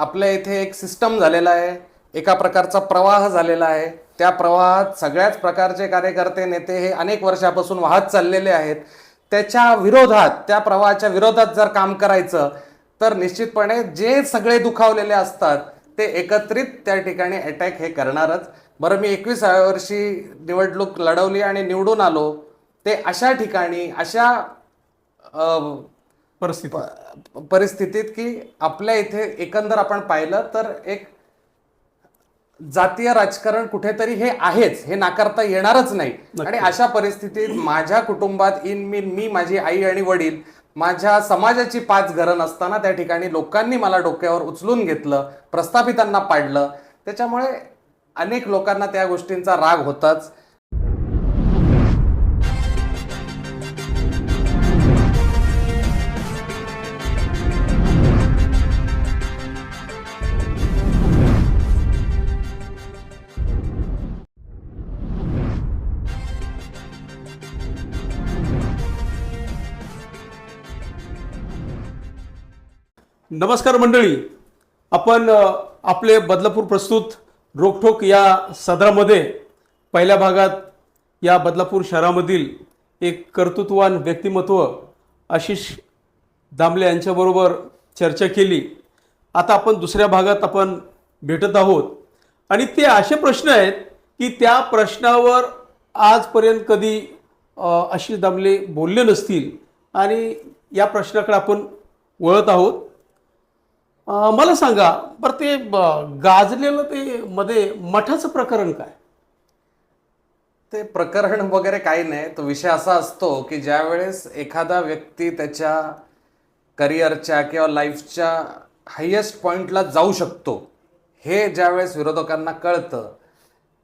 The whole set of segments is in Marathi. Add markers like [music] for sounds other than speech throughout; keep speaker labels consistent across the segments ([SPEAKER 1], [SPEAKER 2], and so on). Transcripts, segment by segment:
[SPEAKER 1] आपल्या इथे एक सिस्टम झालेला आहे. एका प्रकारचा प्रवाह झालेला आहे. त्या प्रवाहात सगळ्याच प्रकारचे कार्यकर्ते नेते हे अनेक वर्षापासून वाहत चाललेले आहेत. त्याच्या विरोधात त्या प्रवाहाच्या विरोधात जर काम करायचं तर निश्चितपणे जे सगळे दुखावलेले असतात ते एकत्रित त्या ठिकाणी अटॅक हे करणारच. बरं मी एकविसाव्या वर्षी निवडणूक लढवली आणि निवडून आलो. ते अशा ठिकाणी अशा
[SPEAKER 2] परिस्थिती.
[SPEAKER 1] परिस्थितीत की आपल्या इथे एकंदर आपण पाहिलं तर एक जातीय राजकारण कुठेतरी हे आहेच हे नाकारता येणारच नाही. आणि अशा परिस्थितीत माझ्या कुटुंबात इन मी मी माझी आई आणि वडील माझ्या समाजाची पाच घरं नसताना त्या ठिकाणी लोकांनी मला डोक्यावर उचलून घेतलं प्रस्थापितांना पाडलं. त्याच्यामुळे अनेक लोकांना त्या गोष्टींचा राग होताच.
[SPEAKER 2] नमस्कार मंडळी. आपण आपले बदलापूर प्रस्तुत रोखोक या सदरामध्ये पहिल्या भागात या बदलापूर शहरामधील एक कर्तृत्ववान व्यक्तिमत्व आशिष दामले यांच्याबरोबर चर्चा केली. आता आपण दुसऱ्या भागात आपण भेटत आहोत. आणि ते असे प्रश्न आहेत की त्या प्रश्नावर आजपर्यंत कधी आशिष दामले बोलले नसतील आणि या प्रश्नाकडे आपण वळत आहोत. मला सांगा बरं ते गाजलेलं ते मध्ये मठाचं प्रकरण काय?
[SPEAKER 1] ते प्रकरण वगैरे काही नाही. तो विषय असा असतो की ज्या वेळेस एखादा व्यक्ती त्याच्या करिअरच्या किंवा लाईफच्या हायेस्ट पॉईंटला जाऊ शकतो हे ज्या वेळेस विरोधकांना कळतं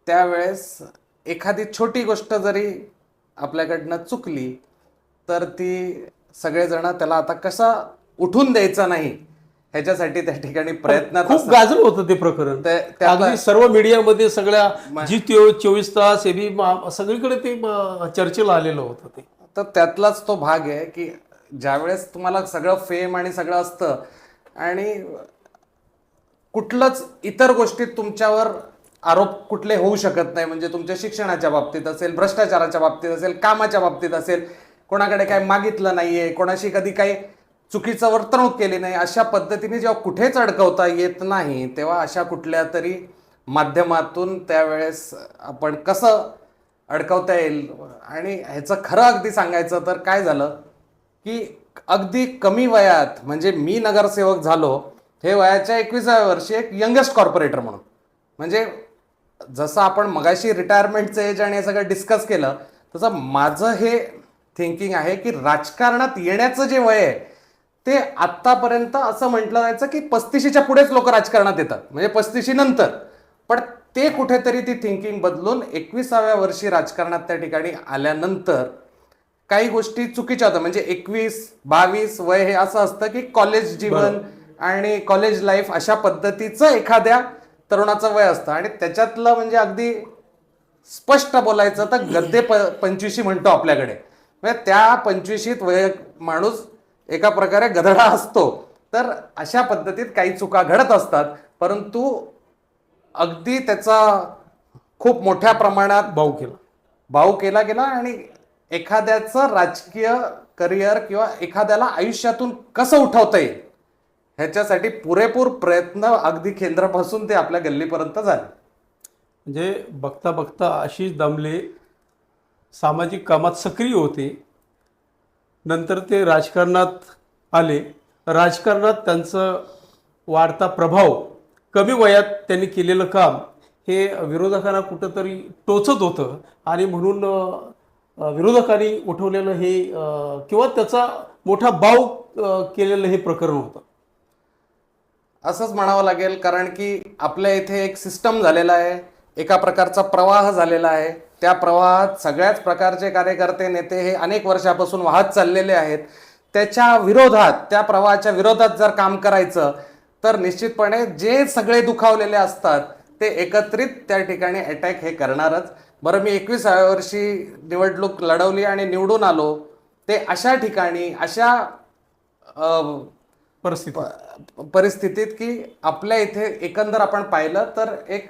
[SPEAKER 1] त्यावेळेस एखादी छोटी गोष्ट जरी आपल्याकडनं चुकली तर ती सगळेजण त्याला आता कसा उठून द्यायचा नाही ह्याच्यासाठी त्या ठिकाणी प्रयत्नात
[SPEAKER 2] खूप. गाजलं होतं ते प्रकरण अगदी सर्व मीडियामध्ये सगळ्या जी चोवीस तास एबी सगळीकडे ते चर्चेला आलेलं होतं ते
[SPEAKER 1] तर त्यातलाच तो भाग आहे की ज्यावेळेस तुम्हाला सगळं फेम आणि सगळं असतं आणि कुठलंच इतर गोष्टीत तुमच्यावर आरोप कुठले होऊ शकत नाही म्हणजे तुमच्या शिक्षणाच्या बाबतीत असेल भ्रष्टाचाराच्या बाबतीत असेल कामाच्या बाबतीत असेल कोणाकडे काय मागितलं नाहीये कोणाशी कधी काही चुकीचं वर्तणूक केली नाही अशा पद्धतीने जेव्हा कुठेच अडकवता येत नाही तेव्हा अशा कुठल्या तरी माध्यमातून त्यावेळेस आपण कसं अडकवता येईल? आणि ह्याचं खरं अगदी सांगायचं तर काय झालं की अगदी कमी वयात म्हणजे मी नगरसेवक झालो हे वयाच्या एकविसाव्या वर्षी एक यंगेस्ट कॉर्पोरेटर म्हणून. म्हणजे जसं आपण मगाशी रिटायरमेंटचं एज आणि हे सगळं डिस्कस केलं तसं माझं हे थिंकिंग आहे की राजकारणात येण्याचं जे वय आहे ते आत्तापर्यंत असं म्हटलं जायचं की पस्तीशीच्या पुढेच लोक राजकारणात येतात. म्हणजे पस्तीशी नंतर. पण ते कुठेतरी ती थिंकिंग बदलून एकविसाव्या वर्षी राजकारणात त्या ठिकाणी आल्यानंतर काही गोष्टी चुकीच्या होत्या म्हणजे एकवीस बावीस वय हे असं असतं की कॉलेज जीवन आणि कॉलेज लाईफ अशा पद्धतीचं एखाद्या तरुणाचं वय असतं. आणि त्याच्यातलं म्हणजे अगदी स्पष्ट बोलायचं तर गद्दे प पंचवीशी म्हणतो आपल्याकडे. म्हणजे त्या पंचवीशीत वय माणूस एका प्रकारे गधडा असतो. तर अशा पद्धतीत काही चुका घडत असतात परंतु अगदी त्याचा खूप मोठ्या प्रमाणात
[SPEAKER 2] भाऊ केला.
[SPEAKER 1] भाव केला गेला आणि एखाद्याचं राजकीय करिअर किंवा एखाद्याला आयुष्यातून कसं उठवता येईल ह्याच्यासाठी पुरेपूर प्रयत्न अगदी केंद्रापासून ते आपल्या गल्लीपर्यंत झाले.
[SPEAKER 2] म्हणजे बघता बघता आशिष दामले सामाजिक कामात सक्रिय होते नंतर ते राजकारणात आले. राजकारणात त्यांचं वाढता प्रभाव कमी वयात त्यांनी केलेलं काम हे विरोधकांना कुठंतरी टोचत होतं. आणि म्हणून विरोधकांनी उठवलेलं हे किंवा त्याचा मोठा बाव केलेलं हे प्रकरण होतं.
[SPEAKER 1] असंच म्हणावं लागेल कारण की आपल्या इथे एक सिस्टम झालेला आहे एका प्रकारचा प्रवाह झालेला आहे. त्या प्रवाहात सगळ्याच प्रकारचे कार्यकर्ते नेते हे अनेक वर्षापासून वाहत चाललेले आहेत. त्याच्या विरोधात त्या प्रवाहाच्या विरोधात जर काम करायचं तर निश्चितपणे जे सगळे दुखावलेले असतात ते एकत्रित त्या ठिकाणी अटॅक हे करणारच. बरं मी एकविसाव्या वर्षी निवडणूक लढवली आणि निवडून आलो ते अशा ठिकाणी अशा
[SPEAKER 2] परिस्थिती
[SPEAKER 1] परिस्थितीत की आपल्या इथे एकंदर आपण पाहिलं तर एक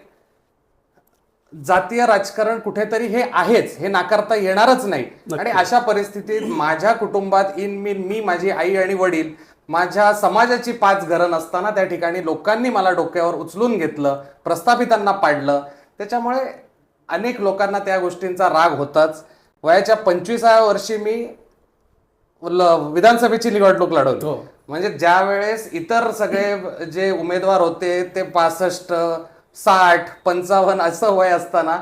[SPEAKER 1] जातीय राजकारण कुठेतरी हे आहेच हे नाकारता येणारच नाही. आणि अशा परिस्थितीत माझ्या कुटुंबात इन मी मी माझी आई आणि वडील माझ्या समाजाची पाच घरं नसताना त्या ठिकाणी लोकांनी मला डोक्यावर उचलून घेतलं प्रस्थापितांना पाडलं. त्याच्यामुळे अनेक लोकांना त्या गोष्टींचा राग होताच. वयाच्या पंचवीसाव्या वर्षी मी ल- विधानसभेची निवडणूक लढवली.
[SPEAKER 2] हो.
[SPEAKER 1] म्हणजे ज्या वेळेस इतर सगळे जे उमेदवार होते ते पासष्ट साठ पंचावन्न असं वय असताना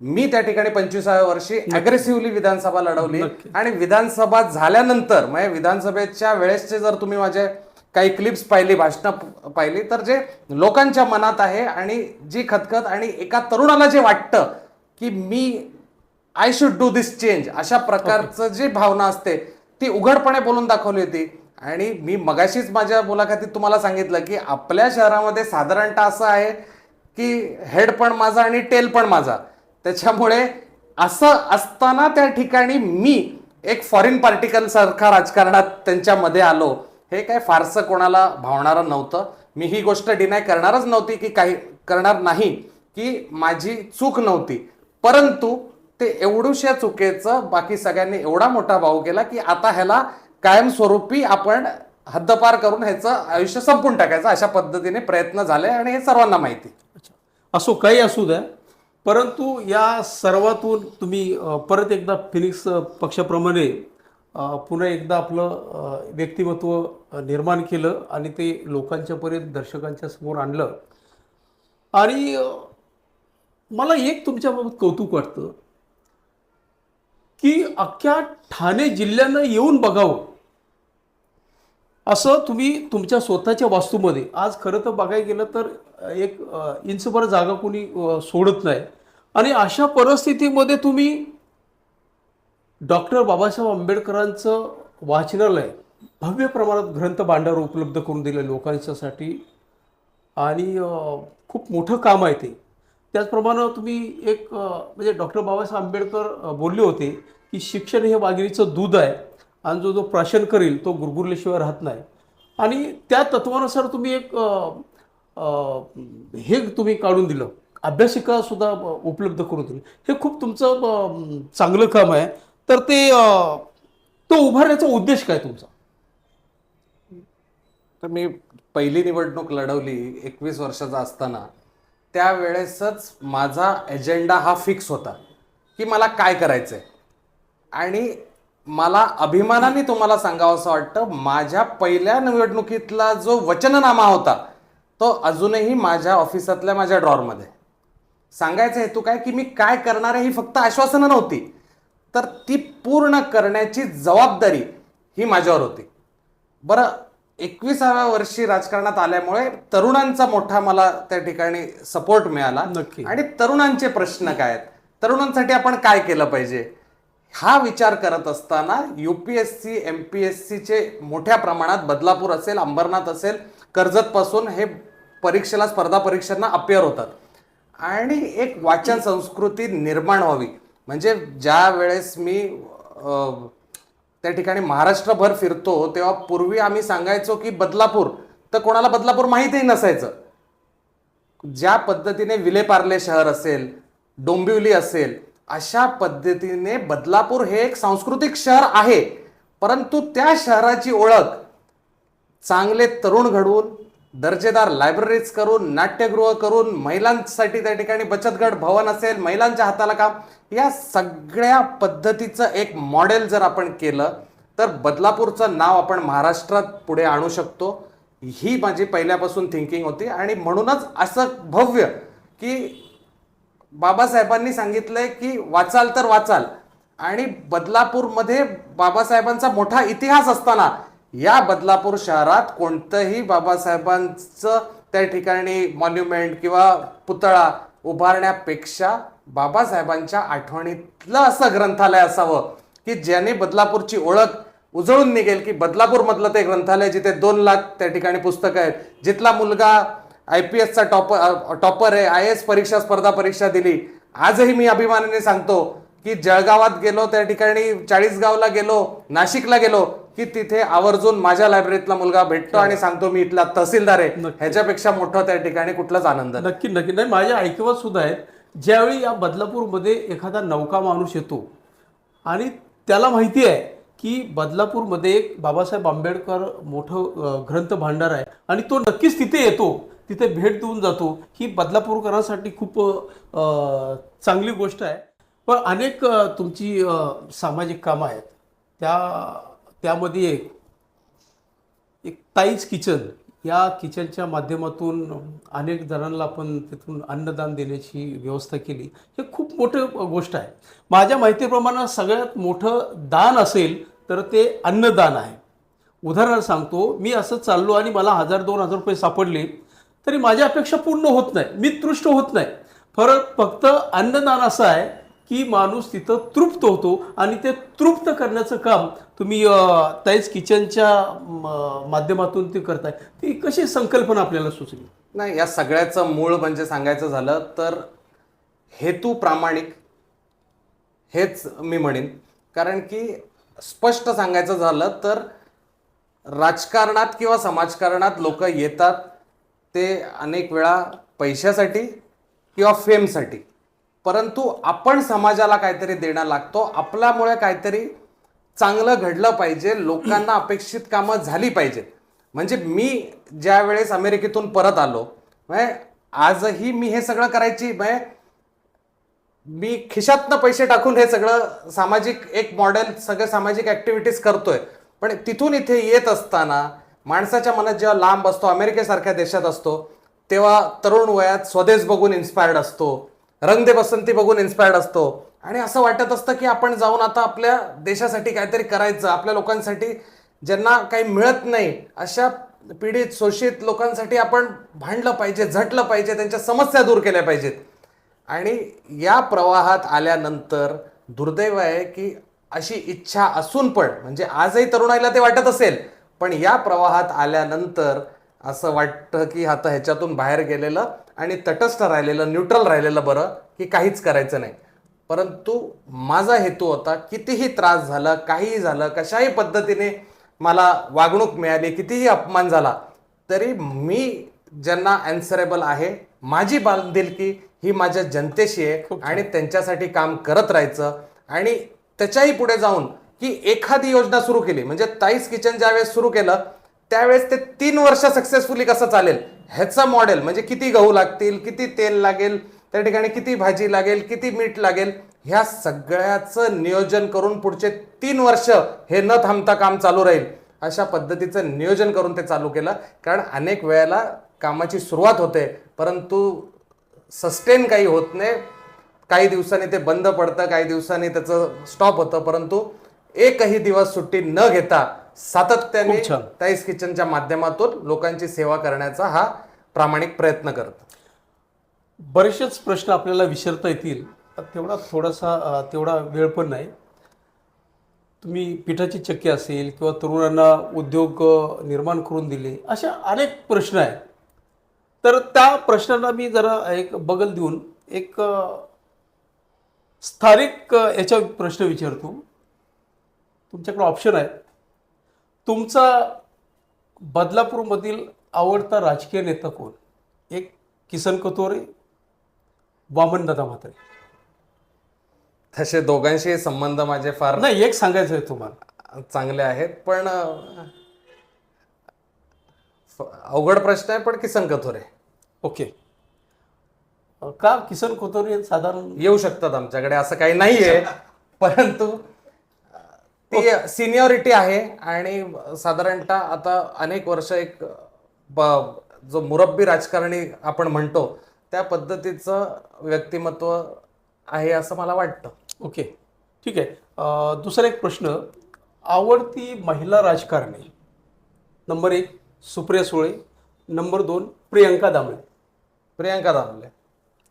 [SPEAKER 1] मी त्या ठिकाणी पंचवीसाव्या वर्षी अग्रेसिव्हली विधानसभा लढवली. आणि विधानसभा झाल्यानंतर म्हणजे विधानसभेच्या वेळेसचे जर तुम्ही माझे काही क्लिप्स पाहिली भाषणं पाहिली तर जे लोकांच्या मनात आहे आणि जी खतखत आणि एका तरुणाला जे वाटतं की मी I should do this change अशा प्रकारचं जी भावना असते ती उघडपणे बोलून दाखवली होती. आणि मी मगाशीच माझ्या मुलाखतीत तुम्हाला सांगितलं की आपल्या शहरामध्ये साधारणतः असं आहे की हेड पण माझा आणि टेल पण माझा. त्याच्यामुळे असं असताना त्या ठिकाणी मी एक फॉरेन पार्टिकल सारखा राजकारणात त्यांच्यामध्ये आलो. हे काय फारसं कोणाला भावणारं नव्हतं. मी ही गोष्ट डिनाय करणारच नव्हती की काही करणार नाही की माझी चूक नव्हती. परंतु ते एवढूशा चुकीचं बाकी सगळ्यांनी एवढा मोठा भाव केला की आता ह्याला कायमस्वरूपी आपण हद्दपार करून ह्याचं आयुष्य संपून टाकायचं अशा पद्धतीने प्रयत्न झाले आणि हे सर्वांना माहिती.
[SPEAKER 2] असो काही असू द्या परंतु या सर्वातून तुम्ही परत एकदा फिनिक्स पक्षाप्रमाणे पुन्हा एकदा आपलं व्यक्तिमत्व निर्माण केलं आणि ते लोकांच्यापर्यंत दर्शकांच्या समोर आणलं. आणि मला एक तुमच्याबाबत कौतुक वाटतं की अख्ख्या ठाणे जिल्ह्यानं येऊन बघावं. असं तुम्ही तुमच्या स्वतःच्या वास्तूमध्ये आज खरं तर बघायला गेलं तर एक इंचभर जागा कोणी सोडत नाही. आणि अशा परिस्थितीमध्ये तुम्ही डॉक्टर बाबासाहेब आंबेडकरांचं वाचनालय भव्य प्रमाणात ग्रंथ भांडार उपलब्ध करून दिले लोकांच्यासाठी. आणि खूप मोठं काम आहे ते. त्याचप्रमाणे तुम्ही एक म्हणजे डॉक्टर बाबासाहेब आंबेडकर बोलले होते की शिक्षण हे वाघिणीचं दूध आहे. आणि जो जो प्राशन करेल तो गुरगुरल्याशिवाय राहत नाही. आणि त्या तत्वानुसार तुम्ही एक हे तुम्ही काढून दिलं. अभ्यासिका सुद्धा उपलब्ध करून दिली. हे खूप तुमचं चांगलं काम आहे. तर ते तो उभारण्याचा उद्देश काय तुमचा?
[SPEAKER 1] तर मी पहिली निवडणूक लढवली एकवीस वर्षाचा असताना. त्यावेळेसच माझा एजेंडा हा फिक्स होता की मला काय करायचं आहे आणि मला अभिमानाने तुम्हाला सांगावं असं वाटतं माझ्या पहिल्या निवडणुकीतला जो वचननामा होता तो अजूनही माझ्या ऑफिसातल्या माझ्या ड्रॉरमध्ये सांगायचा हेतू काय की मी काय करणार आहे ही फक्त आश्वासनं नव्हती. तर ती पूर्ण करण्याची जबाबदारी ही माझ्यावर होती. बरं एकविसाव्या वर्षी राजकारणात आल्यामुळे तरुणांचा मोठा मला त्या ठिकाणी सपोर्ट मिळाला.
[SPEAKER 2] नक्की.
[SPEAKER 1] आणि तरुणांचे प्रश्न काय आहेत? तरुणांसाठी आपण काय केलं पाहिजे? हा विचार करत असताना U P S C M P S सीचे मोठ्या प्रमाणात बदलापूर असेल अंबरनाथ असेल कर्जतपासून हे परीक्षेला स्पर्धा परीक्षांना अपेअर होतात. आणि एक वाचन संस्कृती निर्माण व्हावी. म्हणजे ज्या वेळेस मी त्या ठिकाणी महाराष्ट्रभर फिरतो तेव्हा पूर्वी आम्ही सांगायचो की बदलापूर तर कोणाला बदलापूर माहीतही नसायचं. ज्या पद्धतीने विलेपार्ले शहर असेल डोंबिवली असेल अशा पद्धतीने बदलापूर हे एक सांस्कृतिक शहर आहे. परंतु त्या शहराची ओळख चांगले तरुण घडवून दर्जेदार लायब्ररीज करून नाट्यगृह करून महिलांसाठी त्या ठिकाणी बचत गट भवन असेल महिलांच्या हाताला काम या सगळ्या पद्धतीचं एक मॉडेल जर आपण केलं तर बदलापूरचं नाव आपण महाराष्ट्रात पुढे आणू शकतो. ही माझी पहिल्यापासून थिंकिंग होती आणि म्हणूनच असं भव्य की बाबासाहेबांनी सांगितलंय की वाचाल तर वाचाल. आणि बदलापूरमध्ये बाबासाहेबांचा मोठा इतिहास असताना या बदलापूर शहरात कोणतंही बाबासाहेबांचं त्या ठिकाणी मॉन्युमेंट किंवा पुतळा उभारण्यापेक्षा बाबासाहेबांच्या आठवणीतलं असं ग्रंथालय असावं की ज्याने बदलापूरची ओळख उजळून निघेल की बदलापूरमधलं ते ग्रंथालय जिथे दोन लाख त्या ठिकाणी पुस्तकं आहेत जिथला मुलगा आय पी एसचा टॉपर टॉपर आहे आय एस परीक्षा स्पर्धा परीक्षा दिली आजही मी अभिमानाने सांगतो की जळगावात गेलो त्या ठिकाणी चाळीसगावला गेलो नाशिकला गेलो की तिथे आवर्जून माझ्या लायब्ररीतला मुलगा भेटतो आणि सांगतो मी इथला तहसीलदार आहे. ह्याच्यापेक्षा मोठं त्या ठिकाणी कुठलाच आनंद.
[SPEAKER 2] नक्की नक्की नाही माझ्या ऐकवत सुद्धा आहेत ज्यावेळी या बदलापूरमध्ये एखादा नौका माणूस येतो आणि त्याला माहिती आहे की बदलापूरमध्ये एक बाबासाहेब आंबेडकर मोठं ग्रंथ भांडार आहे. आणि तो नक्कीच तिथे येतो. तिथे भेट देऊन जातो. ही बदलापूरकरांसाठी खूप चांगली गोष्ट आहे. पण अनेक तुमची सामाजिक कामं आहेत. त्या त्यामध्ये एक एक ताईच किचन. या किचनच्या माध्यमातून अनेक जणांना आपण तिथून अन्नदान देण्याची व्यवस्था केली. हे खूप मोठं गोष्ट आहे. माझ्या माहितीप्रमाणे सगळ्यात मोठं दान असेल तर ते अन्नदान आहे. उदाहरण सांगतो मी असं चाललो आणि मला हजार दोन हजार रुपये सापडले तरी माझ्या अपेक्षा पूर्ण होत नाही. मी तृष्ट होत नाही. फरक फक्त अन्नदान असं आहे की माणूस तिथं तृप्त होतो आणि ते तृप्त करण्याचं काम तुम्ही ताईच किचनच्या म, माध्यमातून ते करताय. ती कशी संकल्पना आपल्याला सुचली?
[SPEAKER 1] नाही या सगळ्याचं मूळ म्हणजे सांगायचं झालं तर हेतू प्रामाणिक हेच मी म्हणेन. कारण की स्पष्ट सांगायचं झालं तर राजकारणात किंवा समाजकारणात लोक येतात ते अनेक वेळा पैशासाठी किंवा फेमसाठी. परंतु आपण समाजाला काहीतरी देणं लागतो. आपल्यामुळे काहीतरी चांगलं घडलं पाहिजे. लोकांना अपेक्षित कामं झाली पाहिजेत. म्हणजे मी ज्या वेळेस अमेरिकेतून परत आलो म्हणजे आजही मी हे सगळं करायची म्हणजे मी खिशातनं पैसे टाकून हे सगळं सामाजिक एक मॉडेल सगळं सामाजिक ऍक्टिव्हिटीज करतोय. पण तिथून इथे येत असताना माणसाच्या मनात जेव्हा लांब असतो अमेरिकेसारख्या देशात असतो तेव्हा तरुण वयात स्वदेश बघून इन्स्पायर्ड असतो. रंग दे बसंती बघून इन्स्पायर्ड असतो. आणि असं वाटत असतं की आपण जाऊन आता आपल्या देशासाठी काहीतरी करायचं आपल्या लोकांसाठी ज्यांना काही मिळत नाही अशा पीडित शोषित लोकांसाठी आपण भांडलं पाहिजे झटलं पाहिजे त्यांच्या समस्या दूर केल्या पाहिजेत. आणि या प्रवाहात आल्यानंतर दुर्दैव आहे की अशी इच्छा असून पण म्हणजे आजही तरुणाईला ते वाटत असेल पण या प्रवाहात आल्यानंतर असं वाटतं की आता ह्याच्यातून बाहेर गेलेलं आणि तटस्थ राहिलेलं न्यूट्रल राहिलेलं बरं की काहीच करायचं नाही. परंतु माझा हेतू होता कितीही त्रास झाला काहीही झालं कशाही पद्धतीने मला वागणूक मिळाली कितीही अपमान झाला तरी मी ज्यांना अँसरेबल आहे माझी बांधिलकी ही माझ्या जनतेशी आहे आणि त्यांच्यासाठी काम करत राहायचं आणि त्याच्याही पुढे जाऊन की एखादी योजना सुरू केली. म्हणजे ताईस किचन ज्यावेळेस सुरू केलं त्यावेळेस ते तीन वर्ष सक्सेसफुली कसं चालेल? ह्याचं मॉडेल म्हणजे किती गहू लागतील किती तेल लागेल त्या ठिकाणी किती भाजी लागेल किती मीठ लागेल ह्या सगळ्याचं नियोजन करून पुढचे तीन वर्ष हे न थांबता काम चालू राहील. अशा पद्धतीचं नियोजन करून ते चालू केलं. कारण अनेक वेळेला कामाची सुरुवात होते परंतु सस्टेन काही होत नाही. काही दिवसांनी ते बंद पडतं काही दिवसांनी त्याचं स्टॉप होतं परंतु एकही दिवस सुट्टी न घेता सातत्याने. ताईस किचनच्या माध्यमातून लोकांची सेवा करण्याचा हा प्रामाणिक प्रयत्न करतो.
[SPEAKER 2] बरेचसेच प्रश्न आपल्याला विचारता येतील. तेवढा थोडासा तेवढा वेळ पण नाही. तुम्ही पिठाची चक्की असेल किंवा तरुणांना उद्योग निर्माण करून दिले अशा अनेक प्रश्न आहेत. तर त्या प्रश्नांना मी जरा एक बगल देऊन एक स्थानिक याच्या प्रश्न विचारतो. तुमच्याकडे ऑप्शन आहे तुमचा बदलापूरमधील आवडता राजकीय नेता कोण? एक किसन कतोरे वामनदादा म्हात्रे.
[SPEAKER 1] तसे दोघांशी संबंध माझे फार
[SPEAKER 2] नाही एक सांगायचं आहे तुम्हाला.
[SPEAKER 1] चांगले आहेत पण अवघड प्रश्न आहे पण किसन कथोरे
[SPEAKER 2] ओके. का किसन कोतोरे साधारण?
[SPEAKER 1] येऊ शकतात आमच्याकडे असं काही नाहीये [laughs] परंतु अं, ती सिनियरिटी आहे आणि साधारणतः आता अनेक वर्ष एक जो मुरब्बी राजकारणी आपण म्हणतो त्या पद्धतीचं व्यक्तिमत्व आहे असं मला वाटतं.
[SPEAKER 2] ओके ठीक आहे. दुसरा एक प्रश्न. आवडती महिला राजकारणी. नंबर एक सुप्रिया सुळे. नंबर दोन प्रियंका दामले.
[SPEAKER 1] प्रियांका दामले.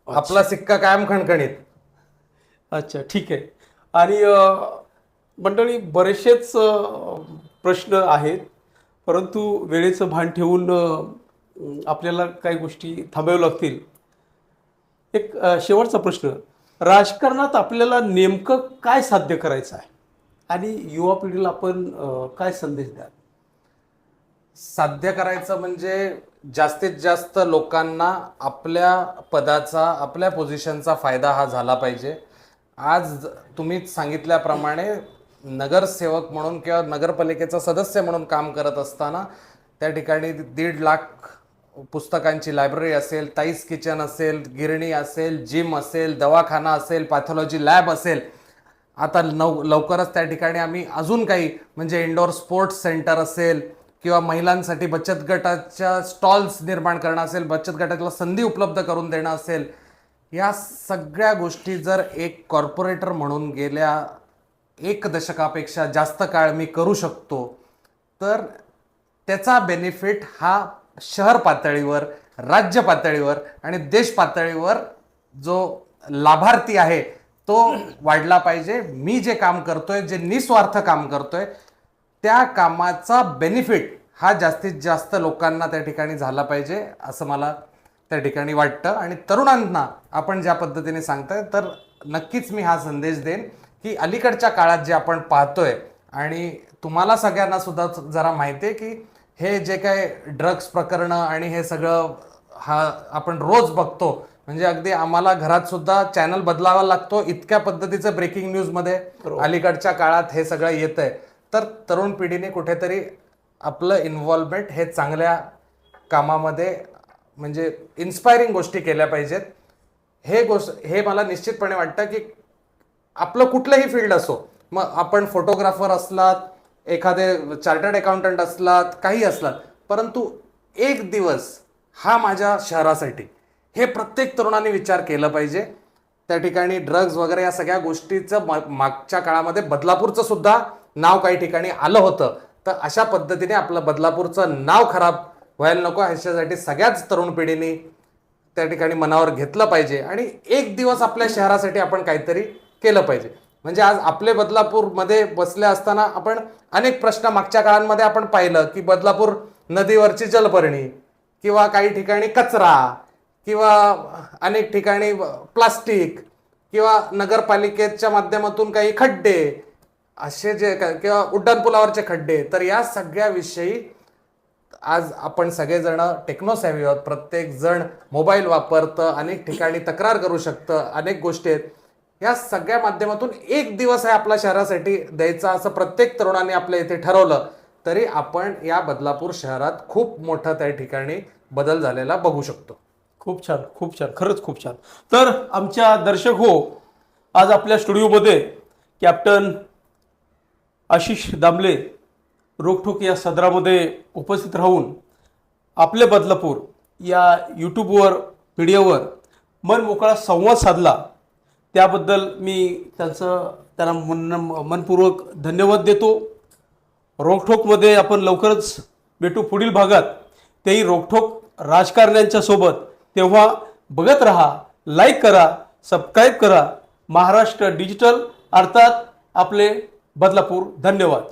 [SPEAKER 1] आपला सिक्का कायम खणखणीत.
[SPEAKER 2] अच्छा ठीक आहे. आणि मंडळी बरेचसेच प्रश्न आहेत. परंतु वेळेचं भान ठेवून आपल्याला काही गोष्टी थांबाव्या लागतील. एक शेवटचा प्रश्न. राजकारणात आपल्याला नेमकं काय साध्य करायचं आहे? आणि युवा पिढीला आपण काय संदेश द्याल?
[SPEAKER 1] साध्य करायचं म्हणजे जास्तीत जास्त लोकांना आपल्या पदाचा आपल्या पोझिशनचा फायदा हा झाला पाहिजे. आज तुम्ही सांगितल्याप्रमाणे नगरसेवक म्हणून किंवा नगरपालिकेचा सदस्य म्हणून काम करत असताना त्या ठिकाणी दीड लाख पुस्तकांची लायब्ररी असेल ताईस किचन असेल गिरणी असेल जिम असेल दवाखाना असेल पॅथॉलॉजी लॅब असेल. आता लव लवकरच त्या ठिकाणी आम्ही अजून काही म्हणजे इंडोर स्पोर्ट्स सेंटर असेल किंवा महिलांसाठी बचत गटाच्या स्टॉल्स निर्माण करणं असेल बचत गटाला संधी उपलब्ध करून देणं असेल. या सगळ्या गोष्टी जर एक कॉर्पोरेटर म्हणून गेल्या एक दशकापेक्षा जास्त काळ मी करू शकतो तर त्याचा बेनिफिट हा शहर पातळीवर राज्य पातळीवर आणि देश पातळीवर जो लाभार्थी आहे तो वाढला पाहिजे. मी जे काम करतोय जे निस्वार्थ काम करतोय त्या कामाचा बेनिफिट हा जास्तीत जास्त लोकांना त्या ठिकाणी झाला पाहिजे असं मला त्या ठिकाणी वाटतं. आणि तरुणांना आपण ज्या पद्धतीने सांगताय तर नक्कीच मी हा संदेश देईन. की अलीकडच्या काळात जे आपण पाहतोय आणि तुम्हाला सगळ्यांना सुद्धा जरा माहिती आहे की हे जे काय ड्रग्ज प्रकरणं आणि हे सगळं हा आपण रोज बघतो म्हणजे अगदी आम्हाला घरात सुद्धा चॅनल बदलावा लागतो इतक्या पद्धतीचं ब्रेकिंग न्यूजमध्ये अलीकडच्या काळात हे सगळं येत आहे तर तरुण पिढीने कुठेतरी आपलं इन्व्हॉल्वमेंट हे चांगल्या कामामध्ये म्हणजे इन्स्पायरिंग गोष्टी केल्या पाहिजेत. हे गोष्ट हे मला निश्चितपणे वाटतं की आपलं कुठलंही फील्ड असो मग आपण फोटोग्राफर असलात एखादे चार्टर्ड अकाउंटंट असलात काही असलात परंतु एक दिवस हा माझ्या शहरासाठी. हे प्रत्येक तरुणाने विचार केला पाहिजे. त्या ठिकाणी ड्रग्ज वगैरे या सगळ्या गोष्टीचं मागच्या काळामध्ये बदलापूरचं सुद्धा नाव काही ठिकाणी आलं होतं. तर अशा पद्धतीने आपलं बदलापूरचं नाव खराब व्हायला नको. ह्याच्यासाठी सगळ्याच तरुण पिढीने त्या ठिकाणी मनावर घेतलं पाहिजे. आणि एक दिवस आपल्या शहरासाठी आपण काहीतरी केलं पाहिजे. म्हणजे आज आपले बदलापूरमध्ये बसले असताना आपण अनेक प्रश्न मागच्या काळांमध्ये आपण पाहिलं की बदलापूर नदीवरची जलपर्णी किंवा काही ठिकाणी कचरा किंवा अनेक ठिकाणी प्लास्टिक किंवा नगरपालिकेच्या माध्यमातून काही खड्डे असे जे किंवा उड्डाणपुलावरचे खड्डे तर या सगळ्याविषयी आज आपण सगळेजण टेक्नोसॅव्ही आहोत. प्रत्येक जण मोबाईल वापरतं अनेक ठिकाणी तक्रार करू शकतं अनेक गोष्टी आहेत. या सगळ्या माध्यमातून एक दिवस आहे आपल्या शहरासाठी द्यायचा असं प्रत्येक तरुणाने आपल्या इथे ठरवलं. तरी आपण या बदलापूर शहरात खूप मोठा त्या ठिकाणी बदल झालेला बघू शकतो.
[SPEAKER 2] खूप छान खूप छान खरंच खूप छान. तर आमच्या दर्शक हो आज आपल्या स्टुडिओमध्ये कॅप्टन आशिष दामले रोखोक या सदरामध्ये उपस्थित राहून आपले बदलापूर या यूट्यूबवर मीडियावर मन मोकळा संवाद साधला. त्याबद्दल मी त्यांचं त्यांना मन मनपूर्वक धन्यवाद देतो. रोखोकमध्ये आपण लवकरच भेटू पुढील भागात. तेही रोखोक राजकारण्यांच्या सोबत. तेव्हा बघत राहा लाईक करा सबस्क्राईब करा. महाराष्ट्र डिजिटल अर्थात आपले बदलापूर. धन्यवाद.